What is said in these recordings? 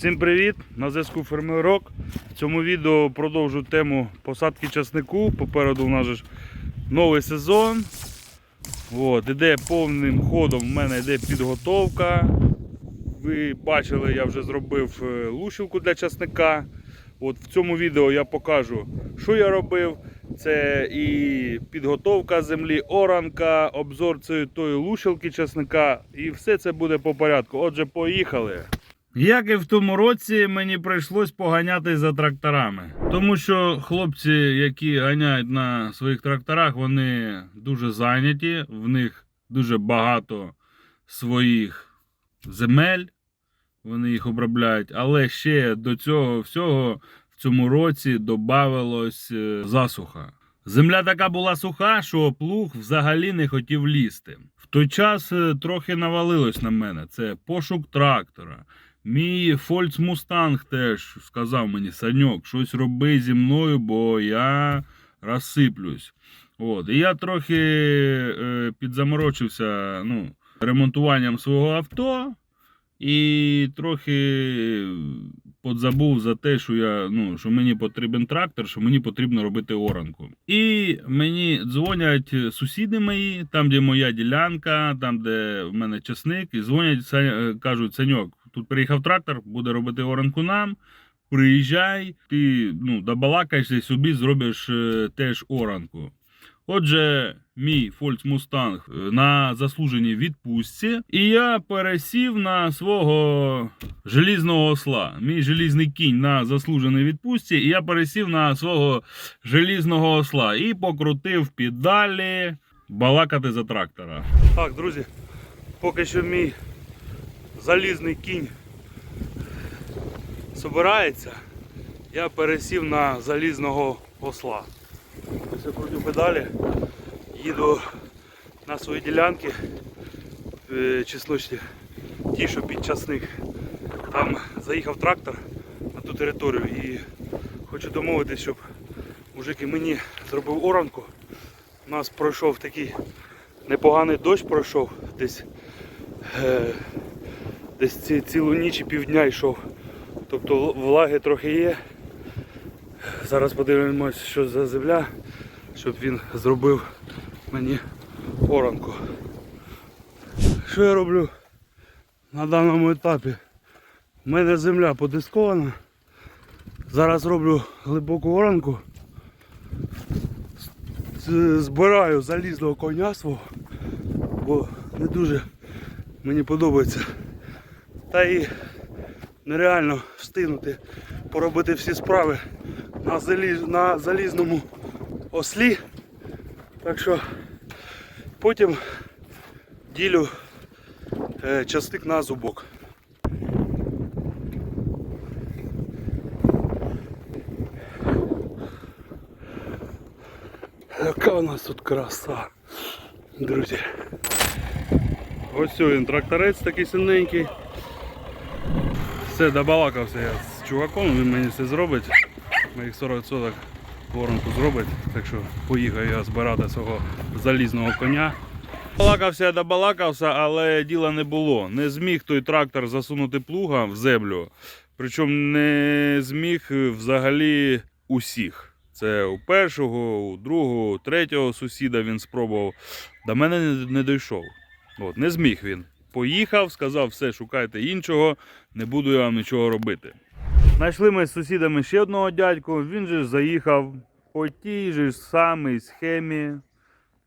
Всім привіт! На зв'язку Фермерок. В цьому відео продовжу тему посадки часнику. Попереду у нас же новий сезон. От, іде повним ходом, в мене йде підготовка. Ви бачили, я вже зробив е, лущівку для часника. От в цьому відео я покажу, що я робив. Це і підготовка землі, оранка, обзор цієї тої лущилки часника. І все це буде по порядку. Отже, поїхали. Як і в тому році, мені прийшлось поганяти за тракторами. Тому що хлопці, які ганяють на своїх тракторах, вони дуже зайняті, в них дуже багато своїх земель, вони їх обробляють. Але ще до цього всього в цьому році додавалось е, засуха. Земля така була суха, що плуг взагалі не хотів лізти. В той час е, трохи навалилось на мене. Це пошук трактора. Мій Фольц Мустанг теж сказав мені, Саньок, щось роби зі мною, бо я розсиплюсь. От. І я трохи е, підзаморочився ну, ремонтуванням свого авто і трохи подзабув за те, що, я, ну, що мені потрібен трактор, що мені потрібно робити оранку. І мені дзвонять сусіди мої, там, де моя ділянка, там, де в мене часник, і дзвонять, е, кажуть, Саньок, тут приїхав трактор, буде робити оранку нам. Приїжджай, ти ну, добалакаєшся собі зробиш е, теж оранку. Отже, мій Фольц Мустанг е, на заслуженій відпустці, і я пересів на свого желізного осла. Мій желізний кінь на заслуженій відпустці, і я пересів на свого желізного осла і покрутив педалі балакати за трактора. Так, друзі, поки що мій залізний кінь собирається, я пересів на залізного осла. Ось я крутю педалі, їду на свої ділянки е, чесночні, ті, що під часник. Там заїхав трактор на ту територію і хочу домовитись, щоб мужик і мені зробив оранку. У нас пройшов такий непоганий дощ пройшов десь, е, десь ці, цілу ніч і півдня йшов. Тобто влаги трохи є. Зараз подивимось, що за земля, щоб він зробив мені оранку. Що я роблю на даному етапі? У мене земля подискована. Зараз роблю глибоку оранку. Збираю залізного коня свого, бо не дуже мені подобається. Та і нереально встигнути поробити всі справи на, заліз, на залізному ослі. Так що потім ділю е, частик на зубок. Яка у нас тут краса, друзі. Ось він тракторець такий синенький. Все, добалакався я з чуваком, він мені все зробить. Моїх 40 соток воронку зробить. Так що поїхав я збирати свого залізного коня. Балакався я добалакався, але діла не було. Не зміг той трактор засунути плуга в землю. Причому не зміг взагалі усіх. Це у першого, у другого, у третього сусіда він спробував. До мене не, дійшов. От, не зміг він. Поїхав, сказав, все, шукайте іншого, не буду я вам нічого робити. Знайшли ми з сусідами ще одного дядьку, він же ж заїхав по тій же ж самій схемі.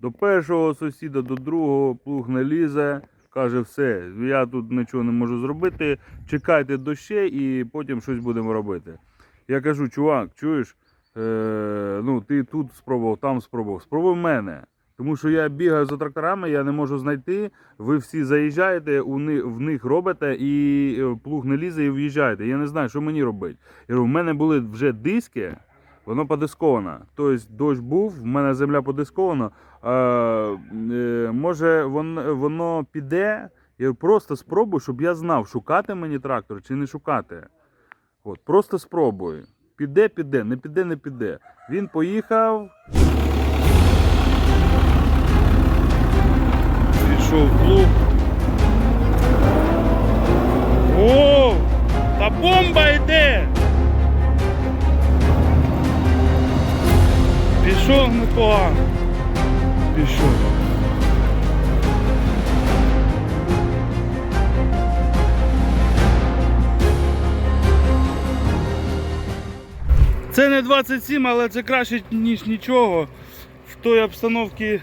До першого сусіда, до другого плуг не лізе. Каже, все, я тут нічого не можу зробити. Чекайте дощей і потім щось будемо робити. Я кажу, чувак, чуєш, е, ну ти тут спробував, там спробував. Спробуй мене. Тому що я бігаю за тракторами, я не можу знайти. Ви всі заїжджаєте, у них, в них робите, і е, плуг не лізе і в'їжджаєте. Я не знаю, що мені робити. В мене були вже диски, воно подисковано. Тобто дощ був, в мене земля подискована. Е, може воно, воно піде. Я просто спробуй, щоб я знав, шукати мені трактор чи не шукати. От, просто спробуй. Піде, піде, не піде, не піде. Він поїхав. Пішов плуг. О! Та бомба йде! Пішов непогано. Пішов. Це не 27, але це краще, ніж нічого. В той обстановці,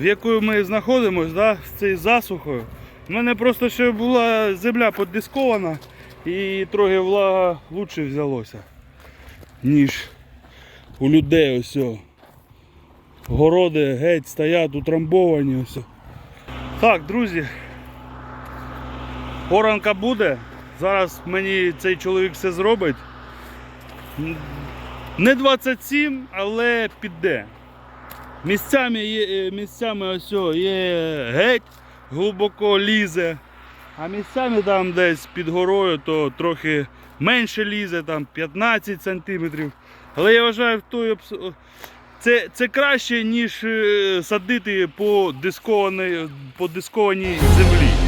в якої ми знаходимося, да, з цією засухою. У мене просто ще була земля подискована і трохи влага лучше взялося, ніж у людей ось. Городи геть стоять утрамбовані ось. Так, друзі. Оранка буде. Зараз мені цей чоловік все зробить. Не 27, але піде. Місцями є, е, місцями ось є геть глибоко лізе. А місцями там десь під горою, то трохи менше лізе, там 15 сантиметрів. Але я вважаю, той це, це краще, ніж е, садити по дискованій, по дискованій землі.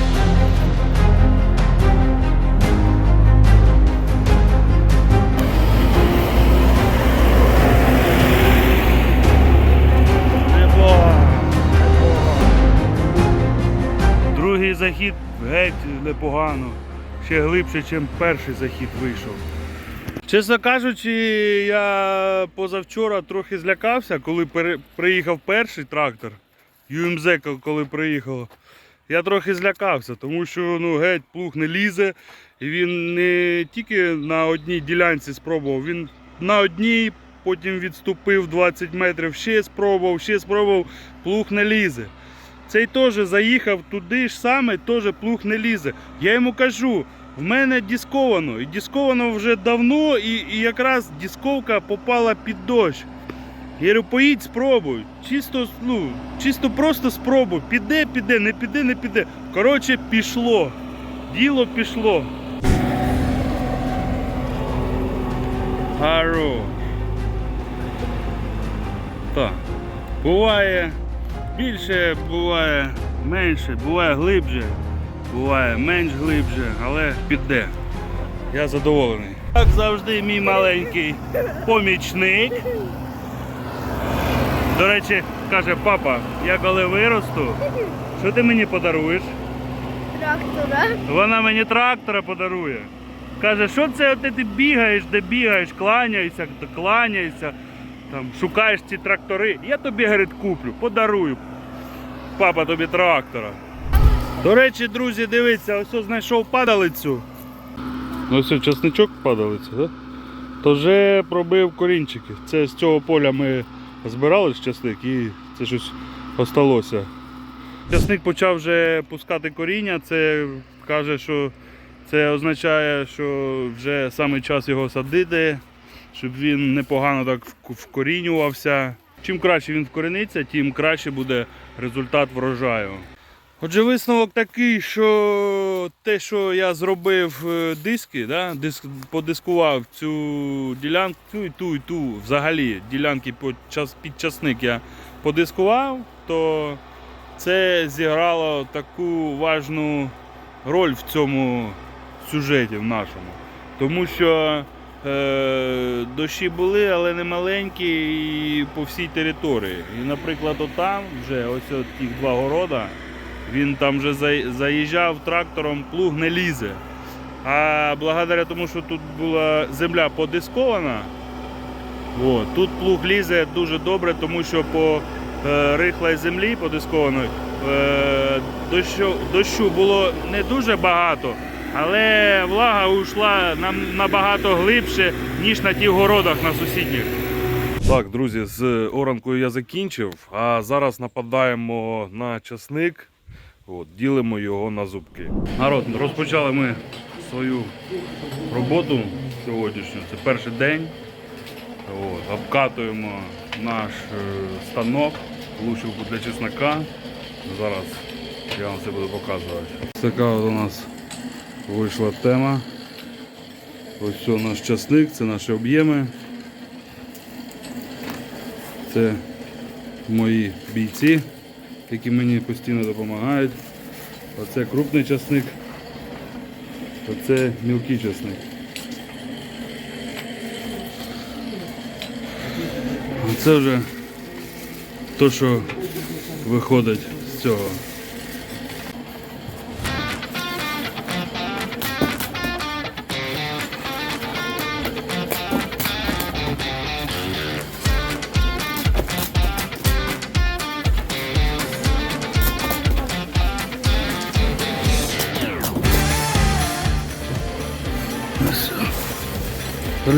Геть непогано. Ще глибше, ніж перший захід вийшов. Чесно кажучи, я позавчора трохи злякався, коли приїхав перший трактор. ЮМЗ, ко- коли приїхало. Я трохи злякався, тому що ну, геть плуг не лізе. І він не тільки на одній ділянці спробував, він на одній, потім відступив 20 метрів, ще спробував, ще спробував, плуг не лізе. Цей теж заїхав туди ж саме, теж плуг не лізе. Я йому кажу, в мене дисковано. І дисковано вже давно, і, і якраз дисковка попала під дощ. Я говорю, поїдь, спробуй. Чисто, ну, чисто просто спробуй. Піде, піде, не піде, не піде. Коротше, пішло. Діло пішло. Хорош. Так. Буває більше, буває менше, буває глибше, буває менш глибше, але піде. Я задоволений. Як завжди, мій маленький помічник. До речі, каже, папа, я коли виросту, що ти мені подаруєш? трактора. Вона мені трактора подарує. Каже, що це ти бігаєш, де бігаєш, кланяєшся, кланяєшся, там, шукаєш ці трактори. Я тобі, говорить, куплю, подарую. Папа тобі трактора. До речі, друзі, дивіться, ось знайшов падалицю. Ну ось часничок падалиця, так? То вже пробив корінчики. Це з цього поля ми збирали часник і це щось осталося. Часник почав вже пускати коріння, це каже, що це означає, що вже саме час його садити, щоб він непогано так вкорінювався. Чим краще він вкорениться, тим краще буде результат врожаю. Отже, висновок такий, що те, що я зробив е, диски, да, диск, подискував цю ділянку, цю і ту, і ту взагалі ділянки по час, під часник я подискував, то це зіграло таку важну роль в цьому сюжеті в нашому. Тому що дощі були, але не маленькі і по всій території. І, наприклад, отам вже ось от ті два города, він там вже заїжджав трактором, плуг не лізе. А благодаря тому, що тут була земля подискована, от, тут плуг лізе дуже добре, тому що по е, рихлій землі подискованої е, дощу, дощу було не дуже багато, але влага ушла нам набагато глибше, ніж на тих городах на сусідніх. Так, друзі, з оранкою я закінчив, а зараз нападаємо на часник, от, ділимо його на зубки. Народ, розпочали ми свою роботу сьогоднішню. Це перший день. От, обкатуємо наш е, станок, лучилку для чеснока. Зараз я вам це буду показувати. Така у нас вийшла тема. Ось наш часник, це наші об'єми. Це мої бійці, які мені постійно допомагають. Оце крупний часник, оце мілкий часник. Оце вже то, що виходить з цього.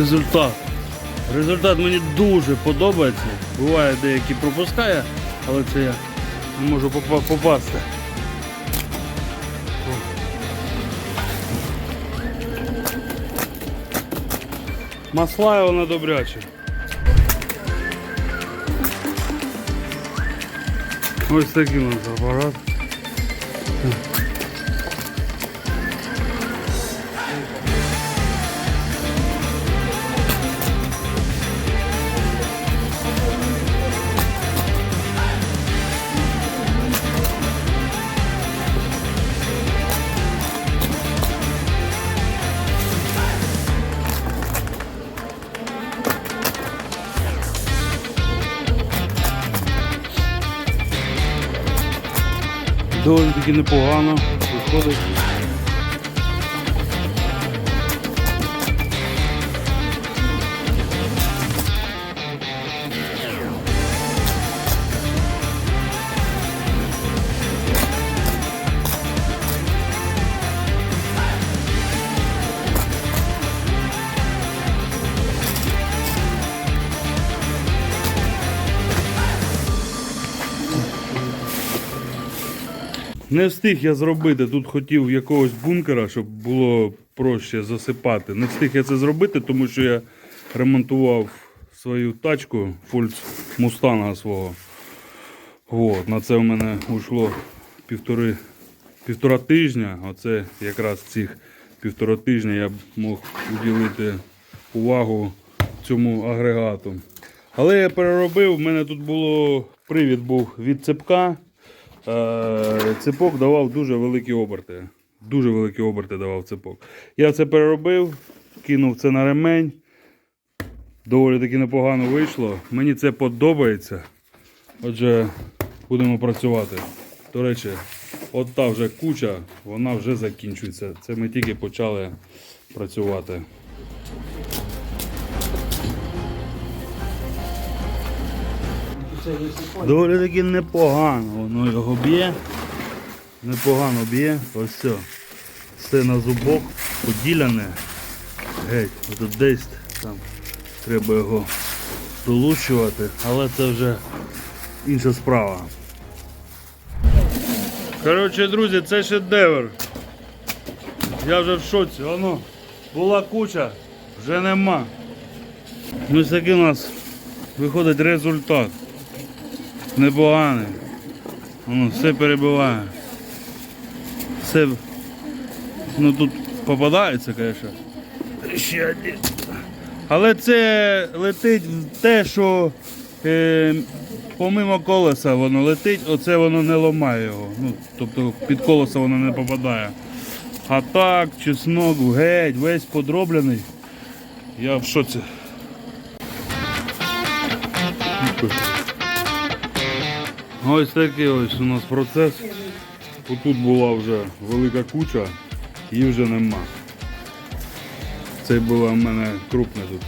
Результат. Результат мені дуже подобається. Буває деякі пропускає, але це я не можу попасти. Масла вона добряче. Ось такий у нас апарат. Доволі таки непогано виходить. Не встиг я зробити. Тут хотів якогось бункера, щоб було проще засипати. Не встиг я це зробити, тому що я ремонтував свою тачку Фольц Мустанга свого. От, на це в мене уйшло півтори, півтора тижня. Оце якраз цих півтора тижня я б мог уділити увагу цьому агрегату. Але я переробив, в мене тут було привід був від цепка. Е, Цепок давав дуже великі оберти. Дуже великі оберти давав цепок. Я це переробив, кинув це на ремень. Доволі таки непогано вийшло. Мені це подобається. Отже, будемо працювати. До речі, от та вже куча, вона вже закінчується. Це ми тільки почали працювати. Доволі таки непогано, воно його б'є. Непогано б'є. Ось все. На зубок поділяне. Геть, от десь там треба його долучувати, але це вже інша справа. Коротше, друзі, це шедевр. Я вже в шоці, воно була куча, вже нема. Ось такий у нас виходить результат. Непоганий. Воно все перебиває. Все. Ну тут попадається, звісно. Ще один. Але це летить в те, що е, помимо колеса воно летить, оце воно не ламає його. Ну, тобто під колеса воно не попадає. А так, чеснок, геть, весь подроблений. Я в шоці. Ось такий ось у нас процес. Тут була вже велика куча, її вже нема. Це була в мене крупна тут.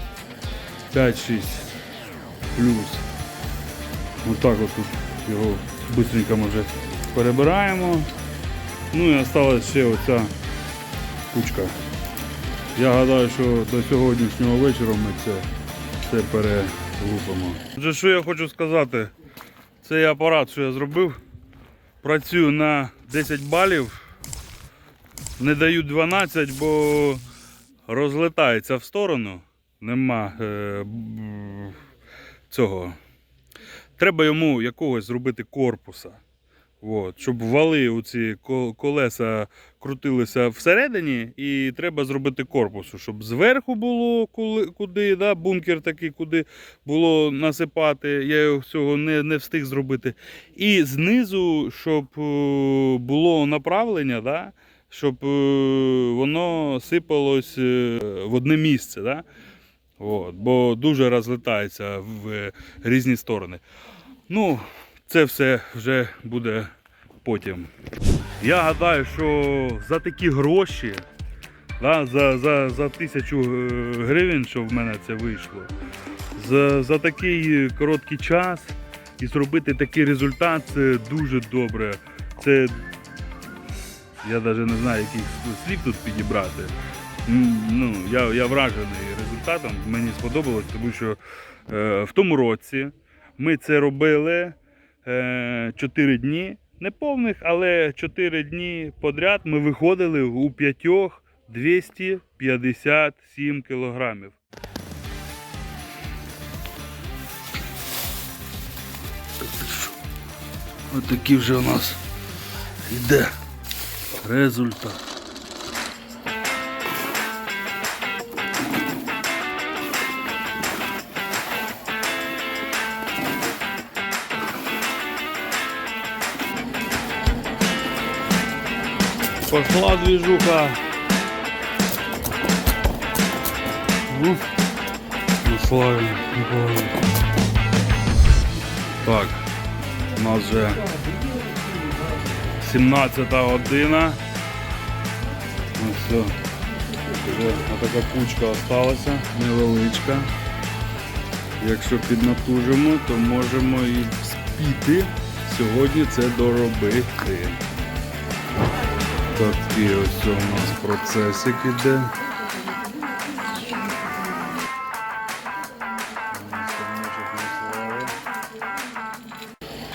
5-6 плюс. Отак от тут його швидко ми вже перебираємо. Ну і залишилась ще оця кучка. Я гадаю, що до сьогоднішнього вечора ми це все перелупимо. Отже, що я хочу сказати, цей апарат, що я зробив, працюю на 10 балів. Не даю 12, бо розлетається в сторону. Нема е, цього. Треба йому якогось зробити корпуса. От, щоб вали у ці колеса крутилися всередині, і треба зробити корпусу, щоб зверху було куди, да, бункер такий, куди було насипати. Я його цього не, не встиг зробити. І знизу, щоб е, було направлення, да, щоб е, воно сипалось е, в одне місце. Да. От, бо дуже розлітається в різні сторони. Ну, це все вже буде потім. Я гадаю, що за такі гроші, да, за, за, за тисячу е, гривень, що в мене це вийшло, за, за такий короткий час і зробити такий результат це дуже добре. Це я навіть не знаю, яких слів тут підібрати. Ну, я, я вражений результатом. Мені сподобалось, тому що е, в тому році ми це робили 4 дні. Не повних, але 4 дні подряд ми виходили у п'ятьох 257 кілограмів. Ось такий вже у нас йде результат. Пошла движуха. Ну, ну славі, непогано. Так, у нас вже 17 година. Ну все. Вже така кучка осталася, невеличка. Якщо піднатужимо, то можемо і спіти сьогодні це доробити. Такий ось у нас процесик іде.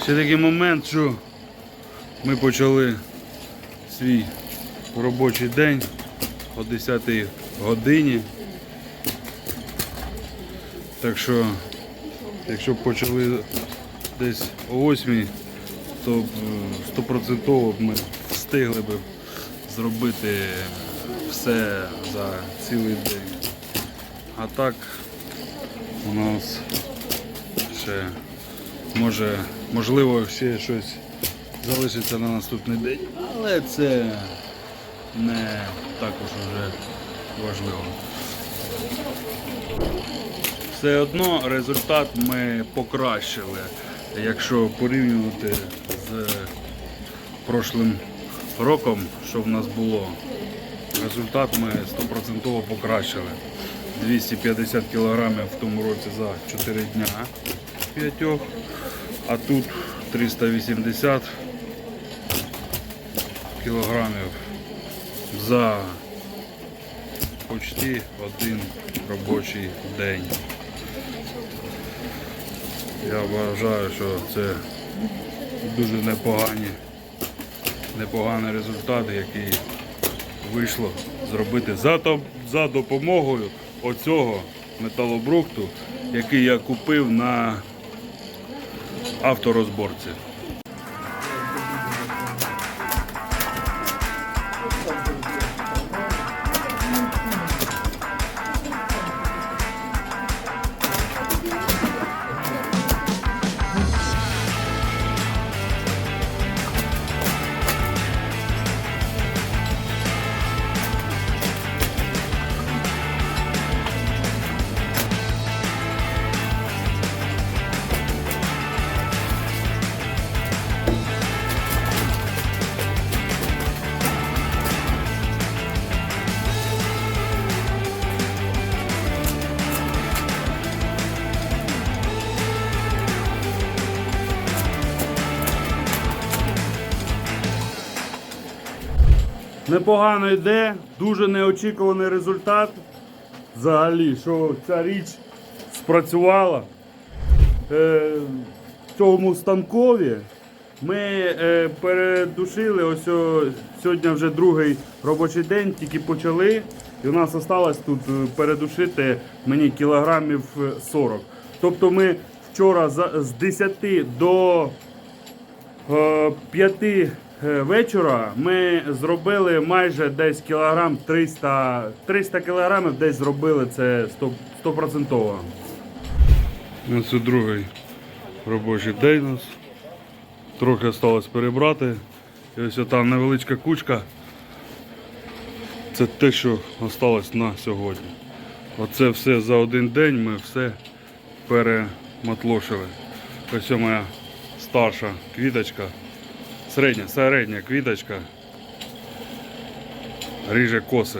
Ще такий момент, що ми почали свій робочий день о 10 годині. Так що, якщо б почали десь о 8, то е, стопроцентово б ми встигли б зробити все за цілий день. А так у нас ще може, можливо, ще щось залишиться на наступний день, але це не також вже важливо. Все одно результат ми покращили, якщо порівнювати з прошлим роком, що в нас було. Результат ми 100% покращили. 250 кілограмів в тому році за 4 дня п'ятьох, а тут 380 кілограмів за почти один робочий день. Я вважаю, що це дуже непогані, непоганий результат, який вийшло зробити за, за допомогою оцього металобрухту, який я купив на авторозборці. Непогано йде, дуже неочікуваний результат. Взагалі, що ця річ спрацювала. Е, в цьому станкові ми е, передушили ось о, сьогодні вже другий робочий день, тільки почали. І у нас залишилось тут е, передушити мені кілограмів е, 40. Тобто ми вчора з 10 до е, 5 е, вечора ми зробили майже десь кілограм 300, 300 кілограмів десь зробили це 100%. 100%. Це другий робочий день у нас. Трохи залишилось перебрати. І ось там невеличка кучка. Це те, що залишилось на сьогодні. Оце все за один день ми все перематлошили. Ось моя старша квіточка, середня, середня квіточка, ріже коси.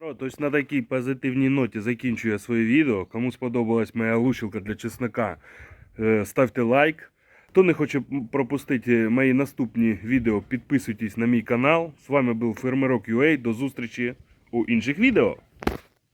Тобто на такій позитивній ноті закінчую я своє відео. Кому сподобалась моя лущилка для чеснока, е, ставте лайк. Хто не хоче пропустити мої наступні відео, підписуйтесь на мій канал. З вами був Фермерок UA. До зустрічі у інших відео.